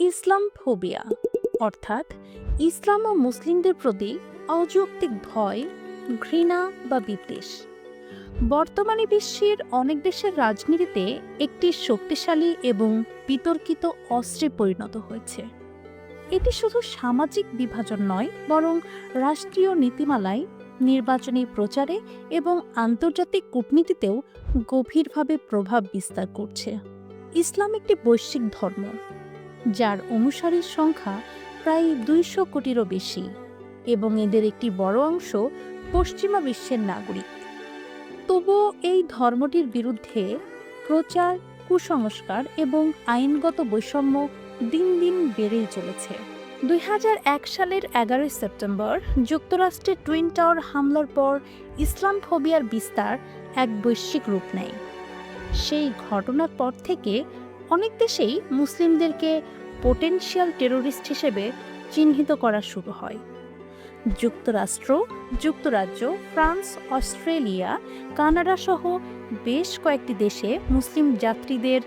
ইসলাম phobia অর্থাৎ ইসলাম ও মুসলিমদের প্রতি অযৌক্তিক ভয়, ঘৃণা বা বিদ্বেষ। বর্তমানে বিশ্বের অনেক দেশের রাজনীতিতে একটি শক্তিশালী এবং বিতর্কিত অস্ত্রে পরিণত হয়েছে। এটি শুধু সামাজিক বিভাজন নয়, বরং রাষ্ট্রীয় নীতিমালায়, নির্বাচনী প্রচারে এবং আন্তর্জাতিক কূটনীতিতেও গভীরভাবে প্রভাব বিস্তার করছে। ইসলাম একটি বৈশ্বিক ধর্ম। যার অনুসারীর সংখ্যা প্রায় দুইশো কোটিরও বেশি এবং এদের একটি বড় অংশ পশ্চিমা বিশ্বের নাগরিক। তবুও এই ধর্মটির বিরুদ্ধে প্রচার, কুসংস্কার এবং আইনগত বৈষম্য দিন দিন বেড়েই চলেছে। দুই হাজার এক সালের এগারোই সেপ্টেম্বর যুক্তরাষ্ট্রে টুইন টাওয়ার হামলার পর ইসলাম ফোবিয়ার বিস্তার এক বৈশ্বিক রূপ নেয়। সেই ঘটনার পর থেকে অনেক দেশেই মুসলিমদেরকে পোটেনশিয়াল টেরোরিস্ট হিসেবে চিহ্নিত করা শুরু হয়। যুক্তরাষ্ট্র, যুক্তরাজ্য, ফ্রান্স, অস্ট্রেলিয়া, কানাডা সহ বেশ কয়েকটি দেশে মুসলিম যাত্রীদের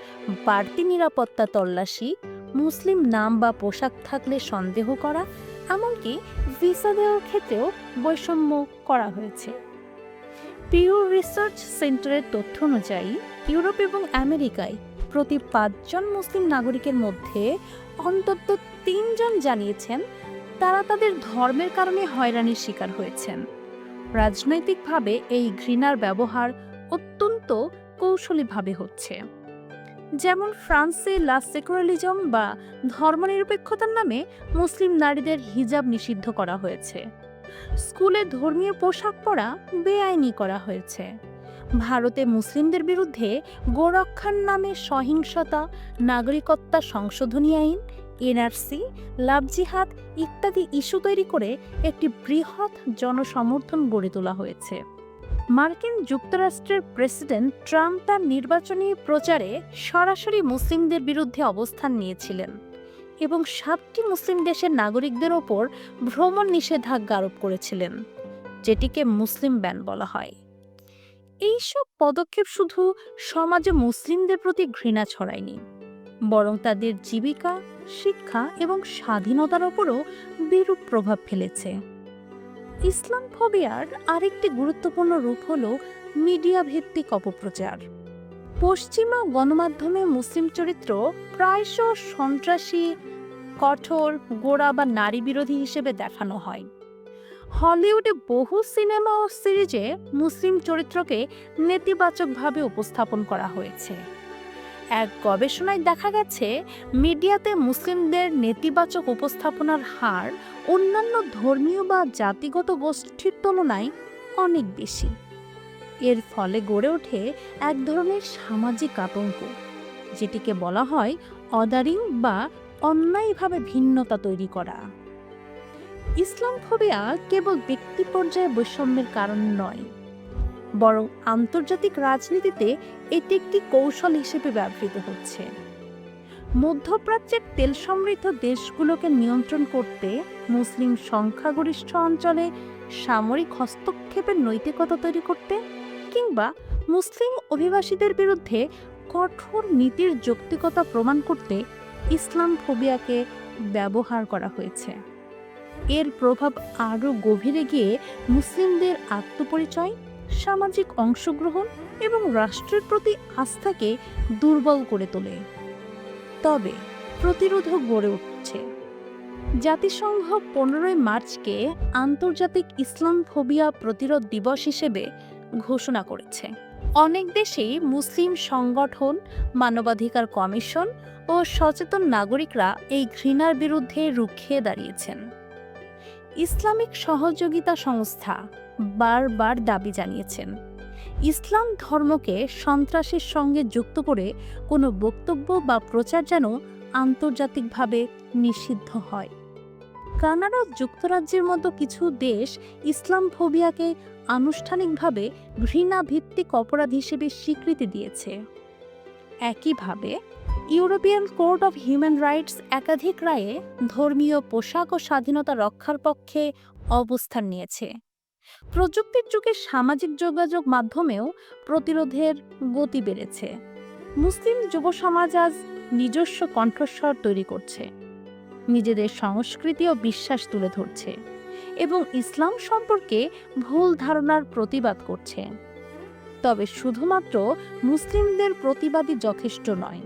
বাড়তি নিরাপত্তা তল্লাশি, মুসলিম নাম বা পোশাক থাকলে সন্দেহ করা, এমনকি ভিসা দেওয়ার ক্ষেত্রেও বৈষম্য করা হয়েছে। পিওর রিসার্চ সেন্টারের তথ্য অনুযায়ী, ইউরোপ এবং আমেরিকায় প্রতি পাঁচজন মুসলিম নাগরিকের মধ্যে অন্তত তিনজন জানিয়েছেন তারা তাদের ধর্মের কারণে হয়রানির শিকার হয়েছেন। রাজনৈতিকভাবে এই ঘৃণার ব্যবহার অত্যন্ত কৌশলীভাবে হচ্ছে। যেমন ফ্রান্সে লা সেকুলারিজম বা ধর্মনিরপেক্ষতার নামে মুসলিম নারীদের হিজাব নিষিদ্ধ করা হয়েছে। স্কুলে ধর্মীয় পোশাক পরা বেআইনি করা হয়েছে। ভারতে মুসলিমদের বিরুদ্ধে গোরক্ষার নামে সহিংসতা, নাগরিকত্বা সংশোধনী আইন, এনআরসি লাভ জিহাদ ইত্যাদি ইস্যু তৈরি করে একটি বৃহৎ জনসমর্থন গড়ে তোলা হয়েছে। মার্কিন যুক্তরাষ্ট্রের প্রেসিডেন্ট ট্রাম্প তার নির্বাচনী প্রচারে সরাসরি মুসলিমদের বিরুদ্ধে অবস্থান নিয়েছিলেন। এবং সাতটি মুসলিম দেশের নাগরিকদের ওপর ভ্রমণ নিষেধাজ্ঞা আরোপ করেছিলেন, যেটিকে মুসলিম ব্যান বলা হয়। এইসব পদক্ষেপ শুধু সমাজে মুসলিমদের প্রতি ঘৃণা ছড়ায়নি, বরং তাদের জীবিকা, শিক্ষা এবং স্বাধীনতার ওপরও বিরূপ প্রভাব ফেলেছে। ইসলাম ফোবিয়ার আরেকটি গুরুত্বপূর্ণ রূপ হল মিডিয়া ভিত্তিক অপপ্রচার। পশ্চিমা গণমাধ্যমে মুসলিম চরিত্র প্রায়শ সন্ত্রাসী কঠোর, গোড়া বা নারী বিরোধী হিসেবে দেখানো হয়। হলিউডে বহু সিনেমা ও সিরিজে মুসলিম চরিত্রকে নেতিবাচকভাবে উপস্থাপন করা হয়েছে। এক গবেষণায় দেখা গেছে, মিডিয়াতে মুসলিমদের নেতিবাচক উপস্থাপনার হার অন্যান্য ধর্মীয় বা জাতিগত গোষ্ঠীর তুলনায় অনেক বেশি। এর ফলে গড়ে ওঠে এক ধরনের সামাজিক আতঙ্ক, যেটিকে বলা হয় অদারিং বা অন্যায়ভাবে ভিন্নতা তৈরি করা। ইসলাম ফোবিয়া কেবল ব্যক্তি পর্যায়ে বৈষম্যের কারণ নয়, বরং আন্তর্জাতিক রাজনীতিতে এটি একটি কৌশল হিসেবে ব্যবহৃত হচ্ছে। মধ্যপ্রাচ্যের তেল সমৃদ্ধ দেশগুলোকে নিয়ন্ত্রণ করতে মুসলিম সংখ্যাগরিষ্ঠ অঞ্চলে সামরিক হস্তক্ষেপের নৈতিকতা তৈরি করতে কিংবা মুসলিম অভিবাসীদের বিরুদ্ধে কঠোর নীতির যৌক্তিকতা প্রমাণ করতে ইসলাম ফোবিয়াকে ব্যবহার করা হয়েছে। এর প্রভাব আরও গভীরে গিয়ে মুসলিমদের আত্মপরিচয়, সামাজিক অংশগ্রহণ এবং রাষ্ট্রের প্রতি আস্থাকে দুর্বল করে তোলে। তবে প্রতিরোধও গড়ে উঠছে। জাতিসংঘ পনেরোই মার্চকে আন্তর্জাতিক ইসলাম ফোবিয়া প্রতিরোধ দিবস হিসেবে ঘোষণা করেছে। অনেক দেশেই মুসলিম সংগঠন, মানবাধিকার কমিশন ও সচেতন নাগরিকরা এই ঘৃণার বিরুদ্ধে রুখে দাঁড়িয়েছেন। ইসলামিক সহযোগিতা সংস্থা বারবার দাবি জানিয়েছেন। ইসলাম ধর্মকে সন্ত্রাসের সঙ্গে যুক্ত করে কোনো বক্তব্য বা প্রচার যেন আন্তর্জাতিকভাবে নিষিদ্ধ হয়। কানাডা যুক্তরাজ্যের মতো কিছু দেশ ইসলাম ফোবিয়াকে আনুষ্ঠানিকভাবে ঘৃণা ভিত্তিক অপরাধ হিসেবে স্বীকৃতি দিয়েছে। একইভাবে, European court of human rights একাধিক রায়ে ধর্মীয় পোশাক ও স্বাধীনতা রক্ষার পক্ষে অবস্থান নিয়েছে। প্রযুক্তির যুগে সামাজিক যোগাযোগ মাধ্যমেও প্রতিরোধের গতি বেড়েছে। মুসলিম যুব সমাজ আজ নিজস্ব কণ্ঠস্বর তৈরি করছে। নিজেদের সংস্কৃতি ও বিশ্বাস তুলে ধরছে। এবং ইসলাম সম্পর্কে ভুল ধারণার প্রতিবাদ করছে। তবে শুধুমাত্র মুসলিমদের প্রতিবাদই যথেষ্ট নয়,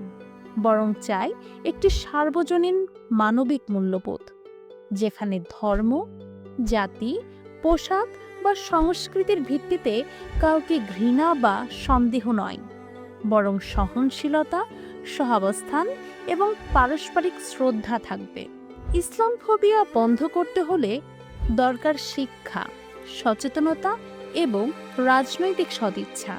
বরং চাই একটি সার্বজনীন মানবিক মূল্যবোধ, যেখানে ধর্ম, জাতি, পোশাক বা সংস্কৃতির ভিত্তিতে কাউকে ঘৃণা বা সন্দেহ নয়, বরং সহনশীলতা, সহাবস্থান এবং পারস্পরিক শ্রদ্ধা থাকবে। ইসলাম ফোবিয়া বন্ধ করতে হলে দরকার শিক্ষা, সচেতনতা এবং রাজনৈতিক সদিচ্ছা।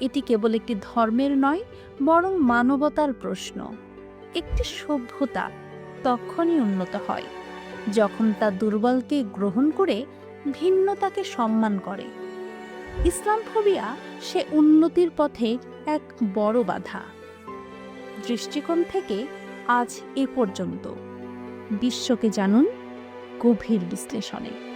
এটি কেবল একটি ধর্মের নয়, বরং মানবতার প্রশ্ন। একটি সভ্যতা তখনই উন্নত হয়, যখন তা দুর্বলকে গ্রহণ করে ভিন্নতাকে সম্মান করে। ইসলাম ফোবিয়া সে উন্নতির পথে এক বড় বাধা। দৃষ্টিকোণ থেকে আজ এ পর্যন্ত। বিশ্বকে জানুন গভীর বিশ্লেষণে।